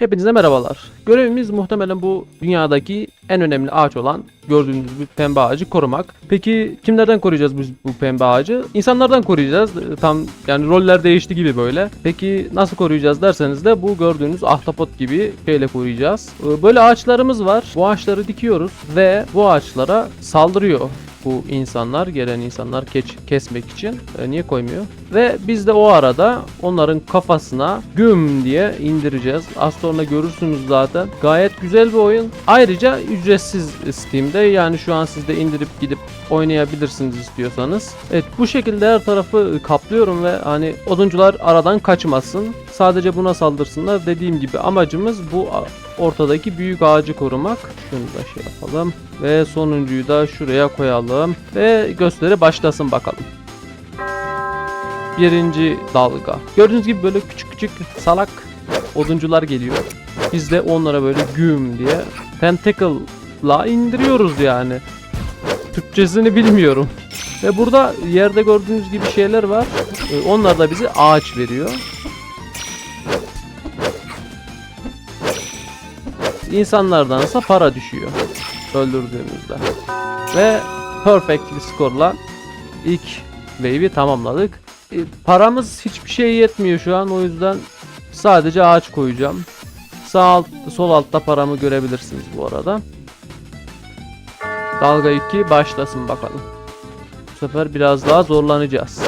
Hepinize merhabalar. Görevimiz muhtemelen bu dünyadaki en önemli ağaç olan gördüğünüz bir pembe ağacı korumak. Peki kimlerden koruyacağız biz bu pembe ağacı? İnsanlardan koruyacağız. Tam yani roller değişti gibi böyle. Peki nasıl koruyacağız derseniz de bu gördüğünüz ahtapot gibi şeyle koruyacağız. Ee, Böyle ağaçlarımız var. Bu ağaçları dikiyoruz ve bu ağaçlara saldırıyor bu insanlar, gelen insanlar keç, kesmek için. E, niye koymuyor? Ve biz de o arada onların kafasına güm diye indireceğiz. Az sonra görürsünüz zaten. Gayet güzel bir oyun. Ayrıca ücretsiz Steam'de. Yani şu an siz de indirip gidip oynayabilirsiniz istiyorsanız. Evet bu şekilde her tarafı kaplıyorum ve hani oduncular aradan kaçmasın. Sadece buna saldırsınlar. Dediğim gibi amacımız bu ortadaki büyük ağacı korumak. Şunu da şey yapalım. Ve sonuncuyu da şuraya koyalım. Ve gösteri başlasın bakalım. Birinci dalga. Gördüğünüz gibi böyle küçük küçük salak oduncular geliyor. Biz de onlara böyle güm diye tentacle'la indiriyoruz yani. Türkçesini bilmiyorum. Ve burada yerde gördüğünüz gibi şeyler var. Ee, Onlar da bize ağaç veriyor. İnsanlardansa para düşüyor öldürdüğümüzde. Ve perfect bir skorla ilk wave'i tamamladık. E, paramız hiçbir şey yetmiyor şu an o yüzden sadece ağaç koyacağım. Sağ alt, sol altta paramı görebilirsiniz bu arada. Dalga 2 başlasın bakalım. Bu sefer biraz daha zorlanacağız.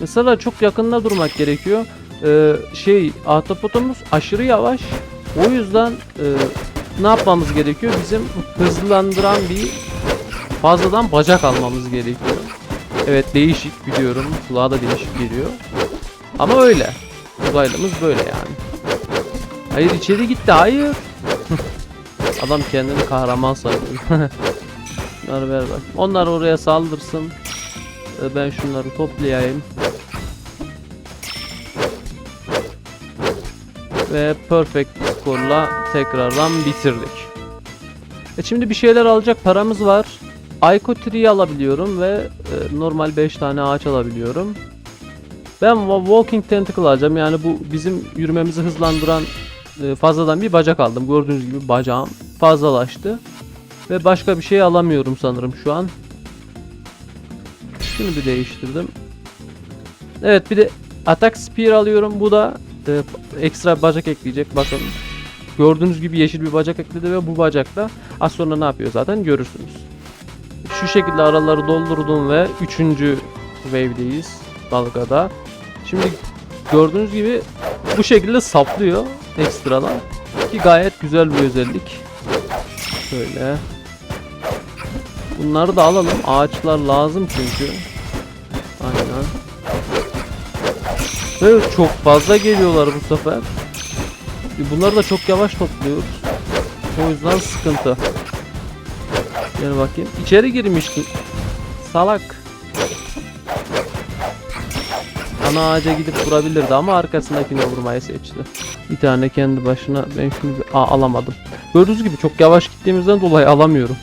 Mesela çok yakında durmak gerekiyor. Ee, şey ahtapotumuz aşırı yavaş. O yüzden e, ne yapmamız gerekiyor? Bizim hızlandıran bir fazladan bacak almamız gerekiyor. Evet değişik biliyorum. Kulağa da değişik geliyor. Ama öyle. Uzaylımız böyle yani. Hayır içeri gitti hayır. Adam kendini kahraman sanıyor. Şunları ver bak. Onlar oraya saldırsın. Ee, Ben şunları toplayayım. Ve perfect skorla tekrardan bitirdik. E şimdi bir şeyler alacak paramız var. Aiko Tree'yi alabiliyorum ve e, normal 5 tane ağaç alabiliyorum. Ben wa- Walking Tentacle alacağım. Yani bu bizim yürümemizi hızlandıran e, fazladan bir bacak aldım. Gördüğünüz gibi bacağım fazlalaştı. Ve başka bir şey alamıyorum sanırım şu an. Şunu bir değiştirdim. Evet bir de Attack Spear alıyorum. Bu da e, ekstra bacak ekleyecek. Bakın. Gördüğünüz gibi yeşil bir bacak ekledi ve bu bacakla az sonra ne yapıyor zaten görürsünüz. Şu şekilde araları doldurdum ve 3. wave'deyiz dalgada. Şimdi gördüğünüz gibi bu şekilde saplıyor ekstradan. Ki gayet güzel bir özellik. Şöyle. Bunları da alalım. Ağaçlar lazım çünkü. Aynen. Ve çok fazla geliyorlar bu sefer. E, Bunları da çok yavaş topluyoruz. O yüzden sıkıntı. Gel bakayım. İçeri girmiştin. Salak. Ana ağaca gidip vurabilirdi ama arkasındakini vurmayı seçti. Bir tane kendi başına ben şunu bir- Aa, alamadım. Gördüğünüz gibi çok yavaş gittiğimizden dolayı alamıyorum.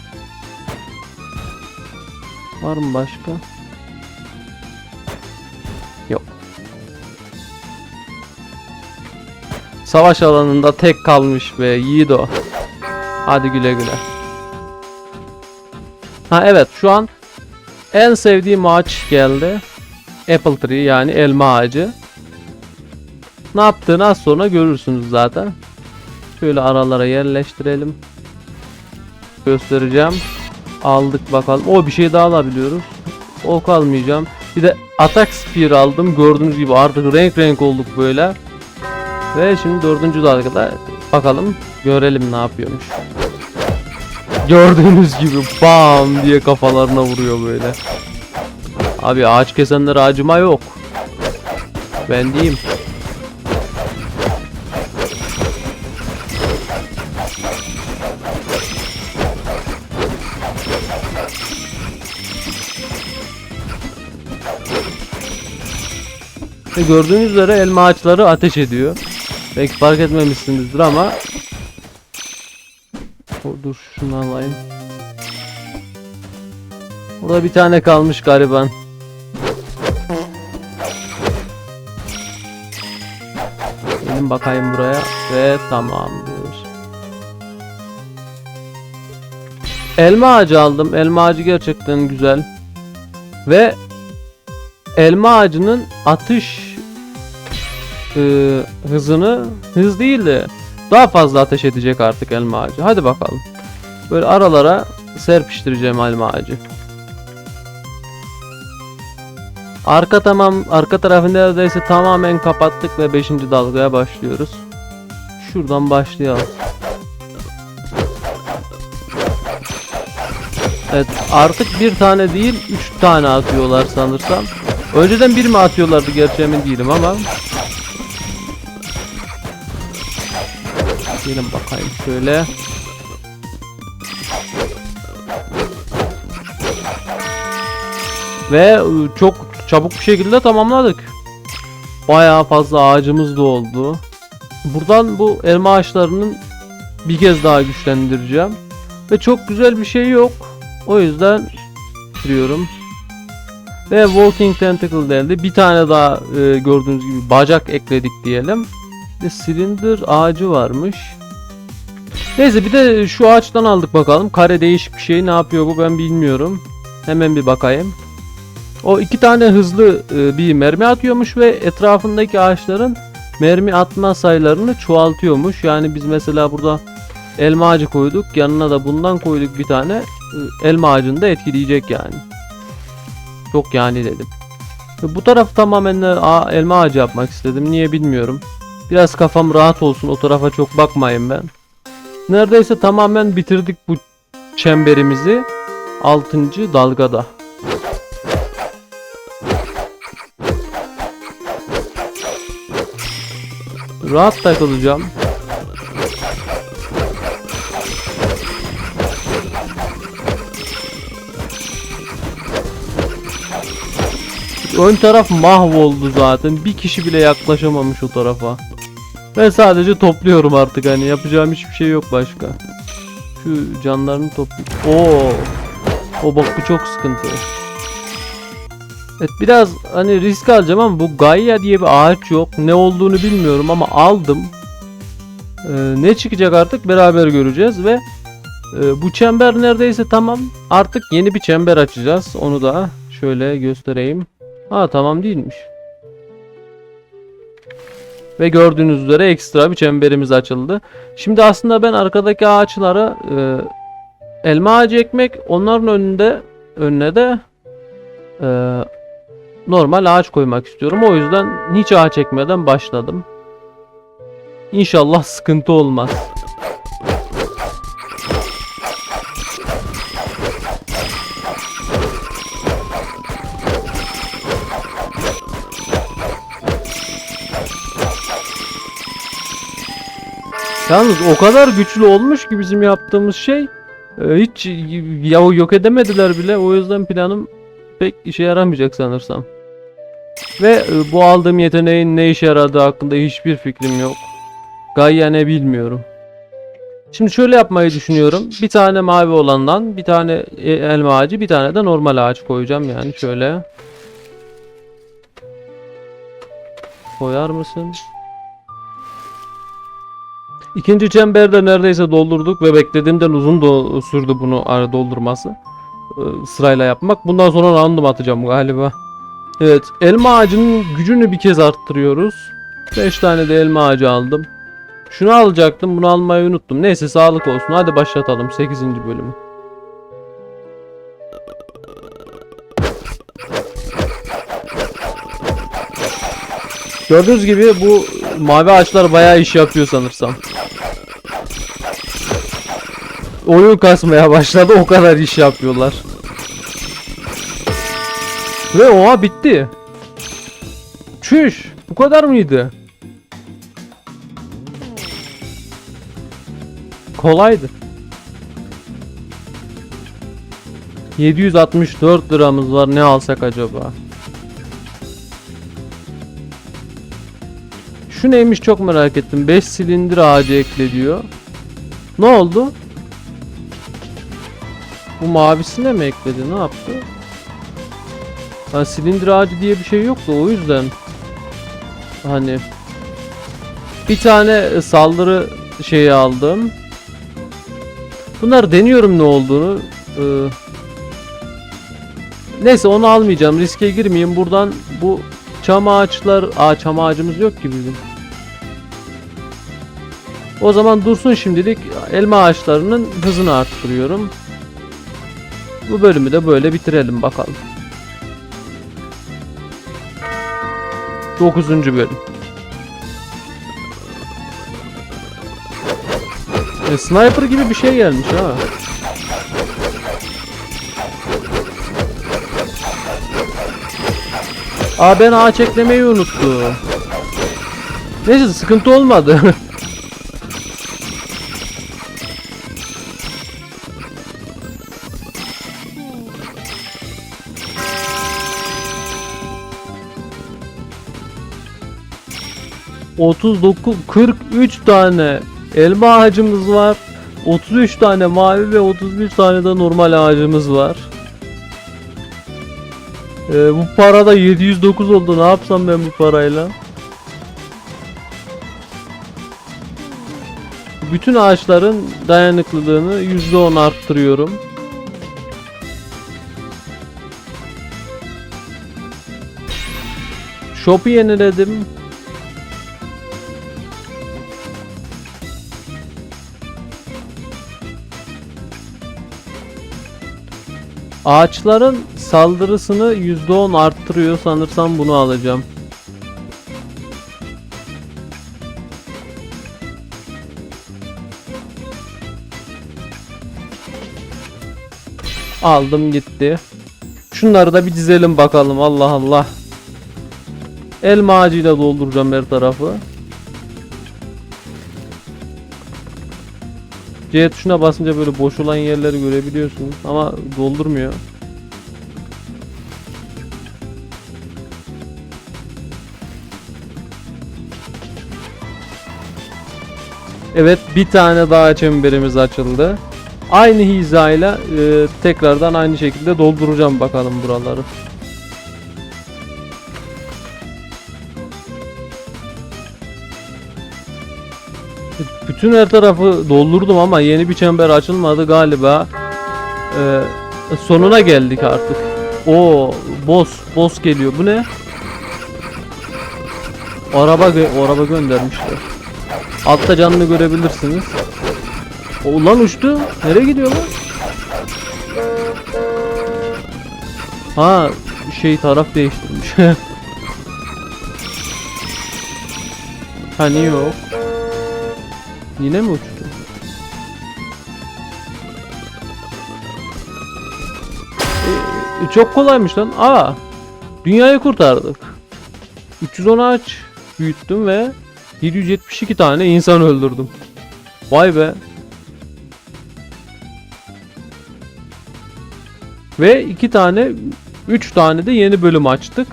Var mı başka? Savaş alanında tek kalmış be Yiğido. Hadi güle güle. Ha evet şu an en sevdiğim ağaç geldi. Apple tree yani elma ağacı. Ne yaptığını az sonra görürsünüz zaten. Şöyle aralara yerleştirelim. Göstereceğim. Aldık bakalım. O bir şey daha alabiliyoruz. Ok almayacağım. Bir de Attack Spear aldım. Gördüğünüz gibi artık renk renk olduk böyle. Ve şimdi dördüncü dalgada bakalım görelim ne yapıyormuş. Gördüğünüz gibi bam diye kafalarına vuruyor böyle. Abi ağaç kesenlere acıma yok. Ben diyeyim. Gördüğünüz üzere elma ağaçları ateş ediyor. Belki fark etmemişsinizdir ama O, Dur şunu alayım. Burada bir tane kalmış gariban. Gelin bakayım buraya ve tamamdır. Elma ağacı aldım. Elma ağacı gerçekten güzel. Ve elma ağacının atış e, hızını hız değil de daha fazla ateş edecek artık elma ağacı. Hadi bakalım. Böyle aralara serpiştireceğim elma ağacı. Arka tamam, arka tarafı neredeyse tamamen kapattık ve 5. dalgaya başlıyoruz. Şuradan başlayalım. Evet artık bir tane değil 3 tane atıyorlar sanırsam. Önceden bir mi atıyorlardı gerçi değilim ama. Gelin bakayım şöyle. Ve e, çok çabuk bir şekilde tamamladık. Bayağı fazla ağacımız da oldu. Buradan bu elma ağaçlarının bir kez daha güçlendireceğim. Ve çok güzel bir şey yok. O yüzden bitiriyorum. Ve Walking Tentacle geldi. Bir tane daha e, gördüğünüz gibi bacak ekledik diyelim. Bir de silindir ağacı varmış. Neyse bir de şu ağaçtan aldık bakalım. Kare değişik bir şey. Ne yapıyor bu ben bilmiyorum. Hemen bir bakayım. O iki tane hızlı e, bir mermi atıyormuş ve etrafındaki ağaçların mermi atma sayılarını çoğaltıyormuş. Yani biz mesela burada elma ağacı koyduk. Yanına da bundan koyduk bir tane. e, Elma ağacını da etkileyecek yani. Çok yani dedim. Bu taraf tamamen elma ağacı yapmak istedim. Niye bilmiyorum. Biraz kafam rahat olsun. O tarafa çok bakmayın ben. Neredeyse tamamen bitirdik bu çemberimizi. 6. dalgada. Rahat takılacağım. Ön taraf mahvoldu zaten. Bir kişi bile yaklaşamamış o tarafa. Ben sadece topluyorum artık hani yapacağım hiçbir şey yok başka. Şu canlarını toplayayım. Oo. O bak bu çok sıkıntı. Evet biraz hani risk alacağım ama bu Gaia diye bir ağaç yok. Ne olduğunu bilmiyorum ama aldım. Ee, ne çıkacak artık beraber göreceğiz ve e, bu çember neredeyse tamam. Artık yeni bir çember açacağız. Onu da şöyle göstereyim. Ha tamam değilmiş. Ve gördüğünüz üzere ekstra bir çemberimiz açıldı. Şimdi aslında ben arkadaki ağaçlara e, elma ağacı ekmek onların önünde önüne de e, normal ağaç koymak istiyorum. O yüzden hiç ağaç ekmeden başladım. İnşallah sıkıntı olmaz. Yalnız o kadar güçlü olmuş ki bizim yaptığımız şey e, hiç ya yok edemediler bile. O yüzden planım pek işe yaramayacak sanırsam. Ve e, bu aldığım yeteneğin ne işe yaradığı hakkında hiçbir fikrim yok. Gaia ne bilmiyorum. Şimdi şöyle yapmayı düşünüyorum. Bir tane mavi olandan bir tane e, elma ağacı bir tane de normal ağaç koyacağım yani şöyle. Koyar mısın? İkinci çemberde neredeyse doldurduk ve beklediğimden uzun do- sürdü bunu ara doldurması. Ee, sırayla yapmak. Bundan sonra random atacağım galiba. Evet, elma ağacının gücünü bir kez arttırıyoruz. 5 tane de elma ağacı aldım. Şunu alacaktım, bunu almayı unuttum. Neyse sağlık olsun. Hadi başlatalım 8. bölümü. Gördüğünüz gibi bu mavi ağaçlar bayağı iş yapıyor sanırsam. Oyun kasmaya başladı o kadar iş yapıyorlar. Ve oha bitti. Çüş. Bu kadar mıydı? Kolaydı. 764 liramız var. Ne alsak acaba? Şu neymiş çok merak ettim. 5 silindir ağacı ekle diyor. Ne oldu? Bu mavisine mi ekledi? Ne yaptı? Ha silindir ağacı diye bir şey yoktu o yüzden. Hani Bir tane e, saldırı şeyi aldım. Bunlar deniyorum ne olduğunu. Ee, neyse onu almayacağım. Riske girmeyeyim. Buradan bu çam ağaçlar... Aa çam ağacımız yok ki bizim. O zaman dursun şimdilik. Elma ağaçlarının hızını arttırıyorum. Bu bölümü de böyle bitirelim bakalım. 9. bölüm. E, sniper gibi bir şey gelmiş ha. Aa ben ağaç eklemeyi unuttum. Neyse sıkıntı olmadı. Otuz dokuz, 43 tane elma ağacımız var. 33 tane mavi ve 31 tane de normal ağacımız var. Ee, bu para da 709 oldu. Ne yapsam ben bu parayla? Bütün ağaçların dayanıklılığını %10 arttırıyorum. Shop'u yeniledim. Ağaçların saldırısını %10 arttırıyor. Sanırsam bunu alacağım. Aldım gitti. Şunları da bir dizelim bakalım. Allah Allah. Elma ağacıyla dolduracağım her tarafı. C tuşuna basınca böyle boş olan yerleri görebiliyorsunuz ama doldurmuyor. Evet bir tane daha çemberimiz açıldı. Aynı hizayla e, tekrardan aynı şekilde dolduracağım bakalım buraları. Bütün her tarafı doldurdum ama yeni bir çember açılmadı galiba. Ee, sonuna geldik artık. O boss boss geliyor. Bu ne? Araba gö- araba göndermişler. Altta canını görebilirsiniz. O lan uçtu. Nereye gidiyor lan? Ha şey taraf değiştirmiş. hani yok. Yine mi uçtu? E, e, çok kolaymış lan. Aa. Dünyayı kurtardık. 310 ağaç büyüttüm ve 772 tane insan öldürdüm. Vay be. Ve iki tane, üç tane de yeni bölüm açtık.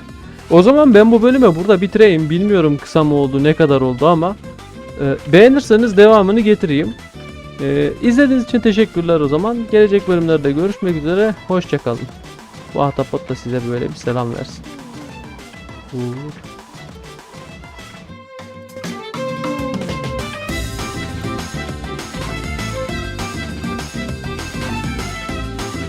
O zaman ben bu bölümü burada bitireyim. Bilmiyorum kısa mı oldu, ne kadar oldu ama e, beğenirseniz devamını getireyim. E, izlediğiniz için teşekkürler o zaman. Gelecek bölümlerde görüşmek üzere. Hoşçakalın. Bu ahtapot da size böyle bir selam versin. Uğur.